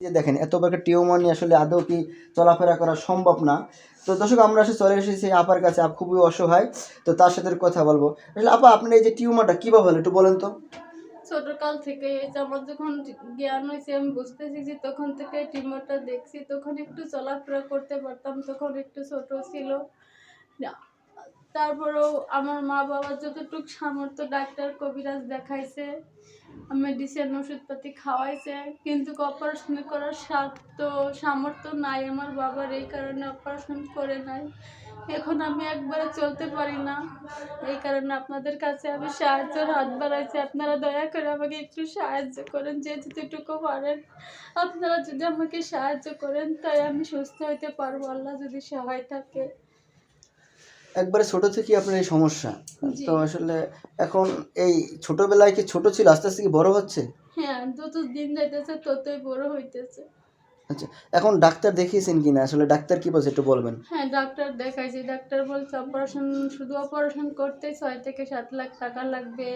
যে দেখেন, এত বড় একটা টিউমার নিয়ে আসলে আদৌ কি চলাফেরা করা সম্ভব না। তো দর্শক, আমরা আসলে চলে এসেছি সেই আপার কাছে, আপ খুবই অসহায়। তো তার সাথে কথা বলব। আসলে আপা, আপনার এই যে টিউমারটা কীভাবে হলো, একটু বলেন তো। ছোটকাল থেকে আমার যখন জ্ঞান হয়েছে, আমি বুঝতে শিখছি তখন থেকে টিউমারটা দেখছি, তখন একটু চলাফেরা করতে পারতাম, তখন একটু ছোট ছিল। তারপরেও আমার মা বাবার যতটুকু সামর্থ্য ডাক্তার কবিরাজ দেখাইছে মেডিসিন ওষুধপাতি খাওয়াইছে, কিন্তু অপারেশন করার সাধ্য সামর্থ্য নাই আমার বাবার, এই কারণে অপারেশন করে নাই। এখন আমি একবারে চলতে পারি না। এই কারণে আপনাদের কাছে আমি সাহায্যের হাত বাড়াইছি। আপনারা দয়া করে আমাকে একটু সাহায্য করেন যে যতটুকু পারেন। আপনারা যদি আমাকে সাহায্য করেন, তাই আমি সুস্থ হইতে পারব। আল্লাহ যদি সহায় থাকে। একবারে ছোট থেকে আপনার এই সমস্যা। তো আসলে এখন এই ছোটবেলায় কি ছোট ছিল আস্তে আস্তে কি বড় হচ্ছে? হ্যাঁ যত দিন যাইতেছে ততই বড় হইতেছে। আচ্ছা এখন ডাক্তার দেখিয়েছেন কিনা? আসলে ডাক্তার কি বলছে একটু বলবেন। হ্যাঁ ডাক্তার দেখাইছি। ডাক্তার বলছে অপারেশন শুধু অপারেশন করতে ছয় থেকে সাত লাখ টাকা লাগবে।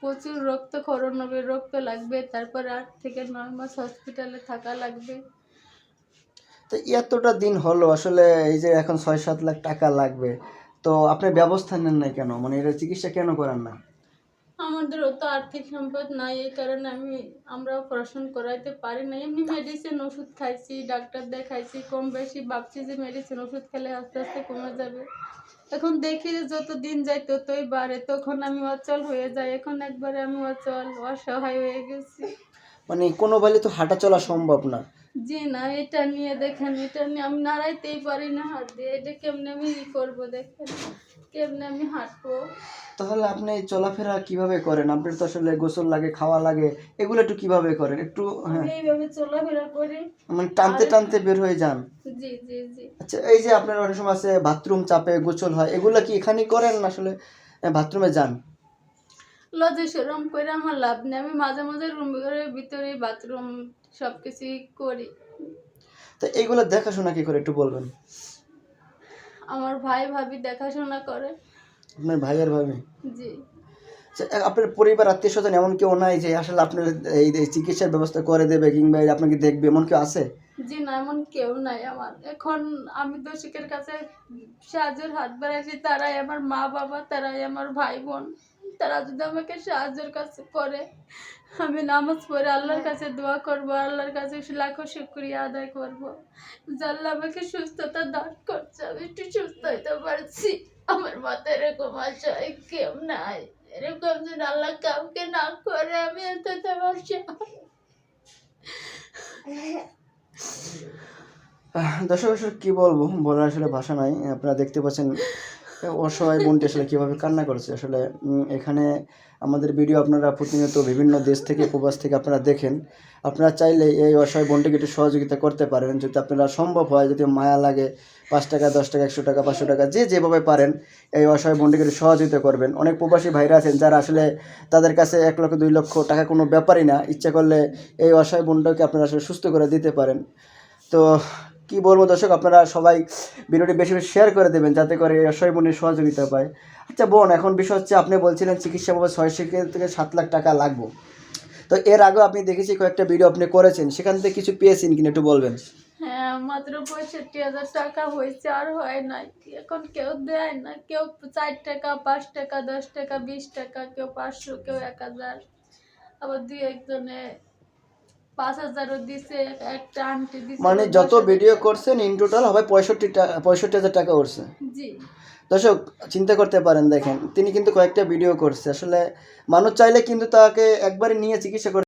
প্রচুর রক্তক্ষরণ হবে রক্ত লাগবে। তারপর আট থেকে নয় মাস হসপিটালে থাকা লাগবে। তো এতটা দিন হলো আসলে এই যে এখন ছয় সাত লাখ টাকা লাগবে তো আপনি ব্যবস্থা নেন নাই কেন? মানে এটা চিকিৎসা কেন করেন না? আমাদেরও তো আর্থিক সম্পদ নাই এই কারণে আমি আমরা অপারেশন করাইতে পারি না এমনি মেডিসিন ওষুধ খাইছি ডাক্তার দেখাইছি কম বেশি ভাবছি যে মেডিসিন ওষুধ খেলে আস্তে আস্তে কমে যাবে। এখন দেখি যে যত দিন যায় ততই বাড়ে তখন আমি অচল হয়ে যাই। এখন একবারে আমি অচল অসহায় হয়ে গেছি। মানে কোনো বলে তো হাঁটা চলা সম্ভব না। জি না এটা নিয়ে দেখেন এটা নিয়ে আমি নাড়াইতেই পারি না হাত দিয়ে। এটা কেমনে আমি ই করব দেখেন? কেমনে আমি হাঁটবো? তাহলে আপনি চলাফেরা কীভাবে করেন? আপনার তো আসলে গোসল লাগে খাওয়া লাগে এগুলো একটু কীভাবে করেন? একটু হ্যাঁ। আমি এইভাবে চলাফেরা করি। মানে টানতে টানতে বের হয়ে যান? জি জি জি। আচ্ছা এই যে আপনার অনেক সময় আছে বাথরুম চাপে গোসল হয় এগুলো কি এখানেই করেন না আসলে বাথরুমে যান? লজে সেরম করে আমার লাভ নেই। আমি মাঝে মাঝে রুম ঘরের ভিতরে বাথরুম সব কিছুই করি। তো এইগুলো দেখাশোনা কি করে একটু বলবেন? আমার ভাই ভাবি দেখাশোনা করে। আপনার ভাইয়ের ভাবি? জি। আচ্ছা, আপনার পরিবার আত্মীয় স্বজন এমন কেউ নাই যে আসলে আপনার এই চিকিৎসার ব্যবস্থা করে দেবে কিংবা আপনাকে দেখবে এমন কেউ আছে? জি না এমন কেউ নাই আমার। এখন আমি দর্শকের কাছে সাহায্যের হাত বাড়াইছি তারাই আমার মা বাবা তারাই আমার ভাই বোন তারা যদি আমাকে সাহায্যের কাছে করে, আমি নামাজ পড়ে আল্লাহর কাছে দোয়া করব, আল্লাহর কাছে লাখো শুক্রিয়া আদায় করব। যে আল্লাহ আমাকে সুস্থতা দান করছে, আমি একটু সুস্থ হইতে পারছি। আমার মাথায় এরকম আশায় কেউ নাই। এরকম যেন আল্লাহ কাউকে না করে, আমি এত পারছি দর্শক, কি বলব? বলার আসলে ভাষা নাই। আপনারা দেখতে পাচ্ছেন অসহায় বোনটি আসলে কীভাবে কান্না করছে? আসলে এখানে আমাদের ভিডিও আপনারা প্রতিনিয়ত বিভিন্ন দেশ থেকে, প্রবাস থেকে আপনারা দেখেন। আপনারা চাইলে এই অসহায় বোনটিকে একটু সহযোগিতা করতে পারেন। যদি আপনারা সম্ভব হয়, যদি মায়া লাগে, পাঁচ টাকা, দশ টাকা, একশো টাকা, পাঁচশো টাকা, যে যেভাবে পারেন, এই অসহায় বোনটিকে একটু সহযোগিতা করবেন। অনেক প্রবাসী ভাইরা আছেন যারা আসলে তাদের কাছে এক লক্ষ, দুই লক্ষ টাকা কোনো ব্যাপারই না। ইচ্ছা করলে এই অসহায় বোনটাকে আপনারা আসলে সুস্থ করে দিতে পারেন। তো কি বলব দর্শক, আপনারা সবাই ভিডিওটি বেশি বেশি শেয়ার করে দেবেন যাতে করে অসহায় বোনের সহযোগিতা পায়। আচ্ছা বোন, এখন বিষয় হচ্ছে আপনি বলছিলেন চিকিৎসা বাবদ ছয় থেকে সাত লাখ টাকা লাগবে। তো এর আগেও আপনি দেখেছি কয়েকটা ভিডিও আপনি করেছেন, সেখান থেকে কিছু পেয়েছেন কিনা একটু বলবেন? হ্যাঁ মাত্র পঁয়ষট্টি হাজার টাকা হয়েছে, আর হয় নাই। এখন কেউ দেয় না, কেউ চার টাকা, পাঁচ টাকা, দশ টাকা, বিশ টাকা, কেউ পাঁচশো, কেউ এক হাজার। আবার দুই একজনে পাঁচ হাজারও দিছে একটা আন্টি দিছে মানে যত ভিডিও করছেন ইন টোটাল হবে পঁয়ষট্টি টাকা পঁয়ষট্টি হাজার টাকা করছে। জি। দর্শক চিন্তা করতে পারেন দেখেন তিনি কিন্তু কয়েকটা ভিডিও করছে। আসলে মানুষ চাইলে কিন্তু তাকে একবারে নিয়ে চিকিৎসা করতে